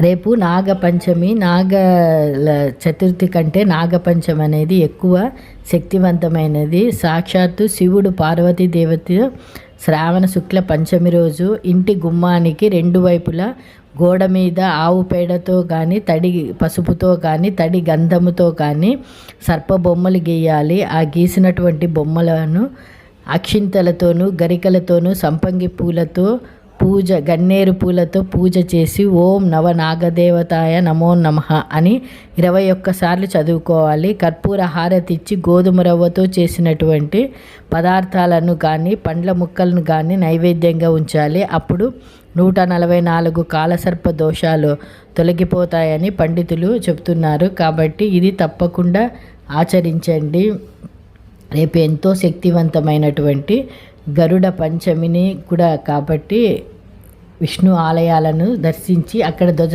రేపు నాగపంచమి నాగ చతుర్థి కంటే నాగపంచమి అనేది ఎక్కువ శక్తివంతమైనది. సాక్షాత్తు శివుడు పార్వతీ దేవత శ్రావణ శుక్ల పంచమి రోజు ఇంటి గుమ్మానికి రెండు వైపులా గోడ మీద ఆవు పేడతో కానీ తడి పసుపుతో కానీ తడి గంధముతో కానీ సర్ప బొమ్మలు గీయాలి. ఆ గీసినటువంటి బొమ్మలను అక్షింతలతోనూ గరికలతోనూ సంపంగి పూలతో పూజ గన్నేరు పూలతో పూజ చేసి ఓం నవ నాగదేవతాయ నమో నమ అని ఇరవై ఒక్కసార్లు చదువుకోవాలి. కర్పూర హారతి ఇచ్చి గోధుమ రవ్వతో చేసినటువంటి పదార్థాలను కానీ పండ్ల ముక్కలను కానీ నైవేద్యంగా ఉంచాలి. అప్పుడు నూట నలభై నాలుగు కాలసర్ప దోషాలు తొలగిపోతాయని పండితులు చెప్తున్నారు కాబట్టి ఇది తప్పకుండా ఆచరించండి. రేపు ఎంతో శక్తివంతమైనటువంటి గరుడ పంచమిని కూడా కాబట్టి విష్ణు ఆలయాలను దర్శించి అక్కడ ధ్వజ